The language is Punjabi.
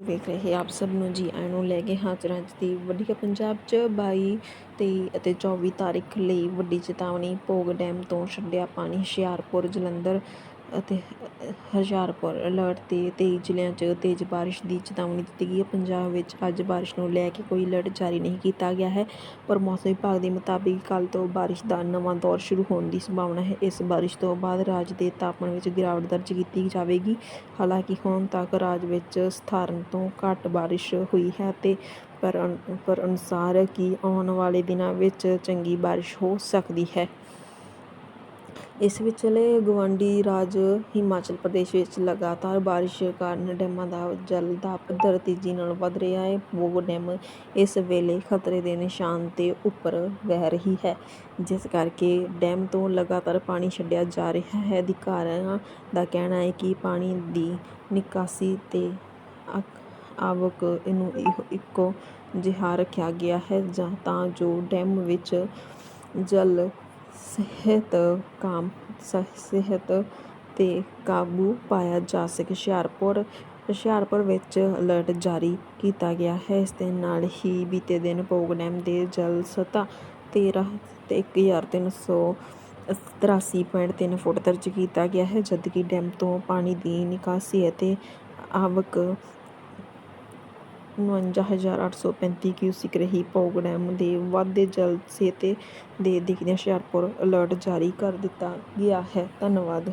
ਵੇਖ ਰਹੇ ਆਪ ਸਭ ਨੂੰ ਜੀ, ਆਇਆਂ ਨੂੰ ਲੈ ਕੇ ਹਾਜ਼ਰ ਹਾਂ ਅੱਜ ਦੀ ਵੱਡੀ ਪੰਜਾਬ 'ਚ 22 23 ਅਤੇ 24 ਤਾਰੀਖ ਲਈ ਵੱਡੀ ਚੇਤਾਵਨੀ, ਭੋਗ ਡੈਮ ਤੋਂ ਛੱਡਿਆ ਪਾਣੀ, ਹੁਸ਼ਿਆਰਪੁਰ, ਜਲੰਧਰ ਅਤੇ ਹੁਸ਼ਿਆਰਪੁਰ ਅਲਰਟ ਤੇ ਤੇਈ ਜ਼ਿਲ੍ਹਿਆਂ 'ਚ ਤੇਜ਼ ਬਾਰਿਸ਼ ਦੀ ਚੇਤਾਵਨੀ ਦਿੱਤੀ ਗਈ ਹੈ। ਪੰਜਾਬ ਵਿੱਚ ਅੱਜ ਬਾਰਿਸ਼ ਨੂੰ ਲੈ ਕੇ ਕੋਈ ਅਲਰਟ ਜਾਰੀ ਨਹੀਂ ਕੀਤਾ ਗਿਆ ਹੈ, ਪਰ ਮੌਸਮ ਵਿਭਾਗ ਦੇ ਮੁਤਾਬਿਕ ਕੱਲ੍ਹ ਤੋਂ ਬਾਰਿਸ਼ ਦਾ ਨਵਾਂ ਦੌਰ ਸ਼ੁਰੂ ਹੋਣ ਦੀ ਸੰਭਾਵਨਾ ਹੈ। ਇਸ ਬਾਰਿਸ਼ ਤੋਂ ਬਾਅਦ ਰਾਜ ਦੇ ਤਾਪਮਾਨ ਵਿੱਚ ਗਿਰਾਵਟ ਦਰਜ ਕੀਤੀ ਜਾਵੇਗੀ। ਹਾਲਾਂਕਿ ਹੁਣ ਤੱਕ ਰਾਜ ਵਿੱਚ ਸਥਾਰਨ ਤੋਂ ਘੱਟ ਬਾਰਿਸ਼ ਹੋਈ ਹੈ ਅਤੇ ਪਰ ਪਰ ਅਨੁਸਾਰ ਕਿ ਆਉਣ ਵਾਲੇ ਦਿਨਾਂ ਵਿੱਚ ਚੰਗੀ ਬਾਰਿਸ਼ ਹੋ ਸਕਦੀ ਹੈ। ਇਸ ਵਿਚਲੇ ਗੁਆਂਢੀ ਰਾਜ ਹਿਮਾਚਲ ਪ੍ਰਦੇਸ਼ ਵਿੱਚ ਲਗਾਤਾਰ ਬਾਰਿਸ਼ ਕਾਰਨ ਡੈਮਾਂ ਦਾ ਜਲ ਦਾ ਪੱਧਰ ਤੇਜ਼ੀ ਨਾਲ ਵੱਧ ਰਿਹਾ ਹੈ। ਬੋਗੋ ਡੈਮ ਇਸ ਵੇਲੇ ਖਤਰੇ ਦੇ ਨਿਸ਼ਾਨ ਦੇ ਉੱਪਰ ਵਹਿ ਰਹੀ ਹੈ, ਜਿਸ ਕਰਕੇ ਡੈਮ ਤੋਂ ਲਗਾਤਾਰ ਪਾਣੀ ਛੱਡਿਆ ਜਾ ਰਿਹਾ ਹੈ। ਅਧਿਕਾਰੀਆਂ ਦਾ ਕਹਿਣਾ ਹੈ ਕਿ ਪਾਣੀ ਦੀ ਨਿਕਾਸੀ ਤੇ ਅਕ- ਆਵਕ ਇਹਨੂੰ ਇੱਕੋ ਜਿਹਾ ਰੱਖਿਆ ਗਿਆ ਹੈ ਜਾਂ ਤਾਂ ਜੋ ਡੈਮ ਵਿੱਚ ਜਲ ਸਿਹਤ ਕਾਮ ਸਿਹਤ ਤੇ ਕਾਬੂ ਪਾਇਆ ਜਾ ਸਕੇ। ਹੁਸ਼ਿਆਰਪੁਰ ਹੁਸ਼ਿਆਰਪੁਰ ਵਿੱਚ ਅਲਰਟ ਜਾਰੀ ਕੀਤਾ ਗਿਆ ਹੈ। ਇਸ ਦੇ ਨਾਲ ਹੀ ਬੀਤੇ ਦਿਨ ਭੋਗ ਡੈਮ ਦੇ ਜਲ ਸਤ੍ਹਾ ਤੇਰ੍ਹਾਂ ਤੇ ਇੱਕ ਹਜ਼ਾਰ ਤਿੰਨ ਸੌ ਤਰਾਸੀ ਪੁਆਇੰਟ ਤਿੰਨ ਫੁੱਟ ਦਰਜ ਕੀਤਾ ਗਿਆ ਹੈ, ਜਦਕਿ ਡੈਮ ਤੋਂ ਪਾਣੀ ਦੀ ਨਿਕਾਸੀ ਅਤੇ ਆਵਕ ਉਣਵੰਜਾ ਹਜ਼ਾਰ ਅੱਠ ਸੌ ਪੈਂਤੀ ਕਿਊਸਿਕ ਰਹੀ ਭੋਗ ਡੈਮ ਦੇ ਵੱਧਦੇ ਜਲ ਸਤਹ ਦੇ ਦੇਖਦਿਆਂ ਹੁਸ਼ਿਆਰਪੁਰ ਅਲਰਟ ਜਾਰੀ ਕਰ ਦਿੱਤਾ ਗਿਆ ਹੈ। ਧੰਨਵਾਦ।